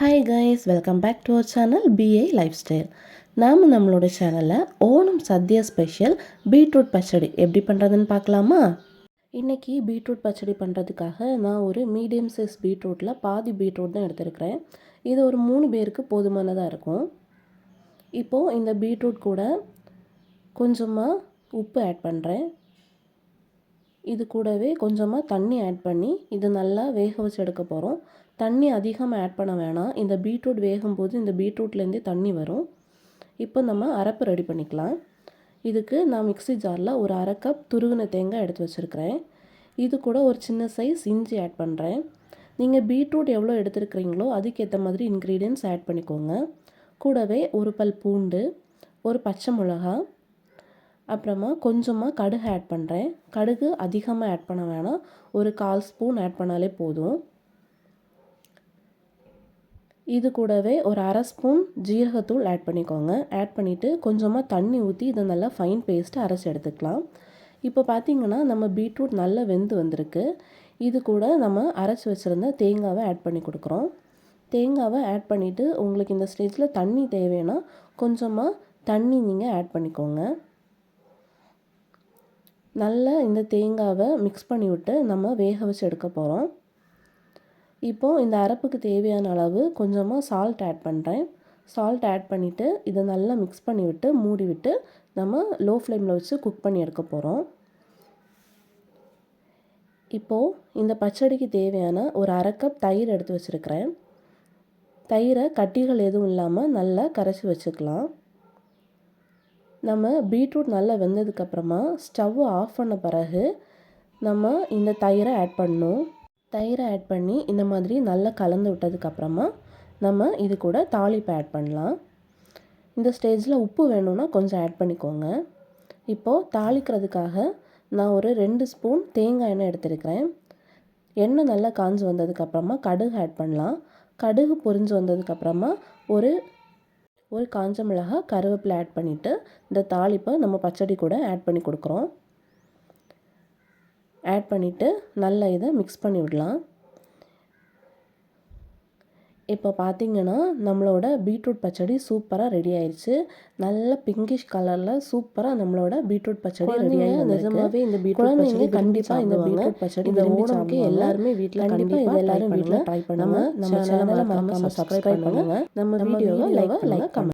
Hi guys welcome back to our channel PI lifestyle நாம் நம்மளோட சேனலில் ஓணம் சத்யா ஸ்பெஷல் பீட்ரூட் பச்சடி. எப்படி பண்ணுறதுன்னு பார்க்கலாமா? இன்றைக்கி பீட்ரூட் பச்சடி பண்ணுறதுக்காக நான் ஒரு மீடியம் சைஸ் பீட்ரூட்டில் பாதி பீட்ரூட் தான் எடுத்திருக்கிறேன். இது ஒரு மூணு பேருக்கு போதுமானதாக இருக்கும். இப்போது இந்த பீட்ரூட் கூட கொஞ்சமாக உப்பு ஆட் பண்ணுறேன் இது கூடவே கொஞ்சமாக தண்ணி ஆட் பண்ணி இது நல்லா வேக வச்சு எடுக்க போகிறோம் தண்ணி அதிகமாக ஆட் பண்ண வேணாம். இந்த பீட்ரூட் வேகும்போது இந்த பீட்ரூட்லேருந்தே தண்ணி வரும். இப்போ நம்ம அரைப்பு ரெடி பண்ணிக்கலாம். இதுக்கு நான் மிக்ஸி ஜாரில் ஒரு அரை கப் துருவின தேங்காய் எடுத்து வச்சுருக்கிறேன். இது கூட ஒரு சின்ன சைஸ் இஞ்சி ஆட் பண்ணுறேன் நீங்கள் பீட்ரூட் எவ்வளோ எடுத்துருக்கிறீங்களோ அதுக்கேற்ற மாதிரி இன்க்ரீடியன்ட்ஸ் ஆட் பண்ணிக்கோங்க. கூடவே ஒரு பல் பூண்டு ஒரு பச்சை மிளகா அப்புறமா கொஞ்சமாக கடுகு ஆட் பண்ணுறேன் கடுகு அதிகமாக ஆட் பண்ண வேணாம். ஒரு கால் ஸ்பூன் ஆட் பண்ணாலே போதும். இது கூடவே ஒரு அரை ஸ்பூன் ஜீரகத்தூள் ஆட் பண்ணிக்கோங்க. ஆட் பண்ணிவிட்டு கொஞ்சமாக தண்ணி ஊற்றி இதை நல்லா ஃபைன் பேஸ்ட்டு அரைச்சி எடுத்துக்கலாம். இப்போ பார்த்திங்கன்னா நம்ம பீட்ரூட் நல்லா வெந்து வந்திருக்கு. இது கூட நம்ம அரைச்சி வச்சுருந்த தேங்காவை ஆட் பண்ணி கொடுக்குறோம். தேங்காவை ஆட் பண்ணிவிட்டு உங்களுக்கு இந்த ஸ்டேஜில் தண்ணி தேவைன்னா கொஞ்சமாக தண்ணி நீங்கள் ஆட் பண்ணிக்கோங்க. நல்லா இந்த தேங்காவை மிக்ஸ் பண்ணி விட்டு நம்ம வேக வச்சு எடுக்க போகிறோம் இப்போது இந்த அரைப்புக்கு தேவையான அளவு கொஞ்சமாக சால்ட் ஆட் பண்ணுறேன் சால்ட் ஆட் பண்ணிவிட்டு இதை நல்லா மிக்ஸ் பண்ணி விட்டு மூடி விட்டு நம்ம லோ ஃப்ளேமில் வச்சு குக் பண்ணி எடுக்க போகிறோம் இப்போது இந்த பச்சடிக்கு தேவையான ஒரு அரை கப் தயிர் எடுத்து வச்சுருக்கிறேன். தயிரை கட்டிகள் எதுவும் இல்லாமல் நல்லா கரைச்சி வச்சுக்கலாம். நம்ம பீட்ரூட் நல்லா வெந்ததுக்கப்புறமா ஸ்டவ் ஆஃப் பண்ண பிறகு நம்ம இந்த தயிரை ஆட் பண்ணணும். தயிரை ஆட் பண்ணி இந்த மாதிரி நல்லா கலந்து விட்டதுக்கப்புறமா நம்ம இது கூட தாளிப்பு ஆட் பண்ணலாம். இந்த ஸ்டேஜில் உப்பு வேணும்னா கொஞ்சம் ஆட் பண்ணிக்கோங்க. இப்போது தாளிக்கிறதுக்காக நான் ஒரு ரெண்டு ஸ்பூன் தேங்காய் எண்ணெய் எடுத்துருக்கிறேன். எண்ணெய் நல்லா காஞ்சி வந்ததுக்கப்புறமா கடுகு ஆட் பண்ணலாம். கடுகு பொரிஞ்சு வந்ததுக்கப்புறமா ஒரு ஒரு காஞ்ச மிளகாய் கருவேப்பிலை ஆட் பண்ணிவிட்டு இந்த தாளிப்பை நம்ம பச்சடி கூட ஆட் பண்ணி கொடுக்குறோம். ஆட் பண்ணிவிட்டு நல்லா இதை மிக்ஸ் பண்ணி விடலாம். இப்போ பார்த்திங்கன்னா நம்மளோட பீட்ரூட் பச்சடி சூப்பராக ரெடி ஆயிடுச்சு நல்ல பிங்கிஷ் கலரில் சூப்பராக நம்மளோட பீட்ரூட் பச்சடி ரெடி ஆகி நிஜமாவே இந்த பீட்ரூட் பச்சடி கண்டிப்பாக இந்த பீட்ரூட் பச்சடி இந்த ஓணம்க்கு எல்லாருமே வீட்டில் கண்டிப்பாக இது எல்லாரும் வீட்டில் ட்ரை பண்ணுங்க. நம்ம சேனலை மறக்காமல் சப்ஸ்கிரைப் பண்ணுங்க. நம்ம வீடியோவை லைக் லைக் கமெண்ட்